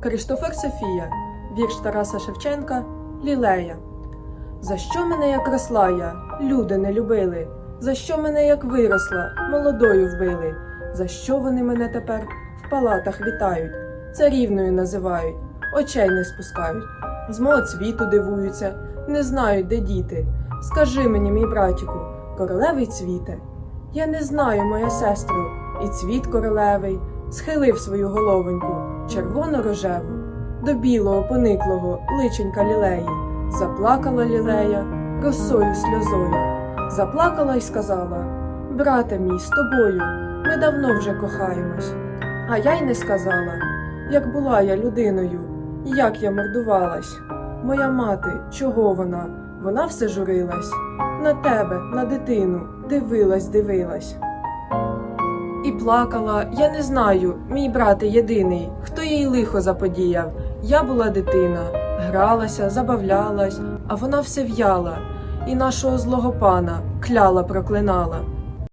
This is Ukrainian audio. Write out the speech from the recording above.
Криштофер Софія, вірш Тараса Шевченка, Лілея. За що мене, як росла я, люди не любили? За що мене, як виросла, молодою вбили? За що вони мене тепер в палатах вітають, царівною називають, очей не спускають, з мого цвіту дивуються, не знають, де діти. Скажи мені, мій братіку, королевий цвіте. Я не знаю, моя сестру, і цвіт королевий схилив свою головоньку, червоно-рожеву, до білого пониклого личенька лілеї. Заплакала лілея росою сльозою. Заплакала й сказала: Брате мій, з тобою, ми давно вже кохаємось. А я й не сказала, як була я людиною, як я мордувалась. Моя мати, чого вона? Вона все журилась. На тебе, на дитину, дивилась, дивилась. І плакала, я не знаю, мій брате єдиний, хто їй лихо заподіяв. Я була дитина, гралася, забавлялась, а вона все в'яла, і нашого злого пана кляла, проклинала.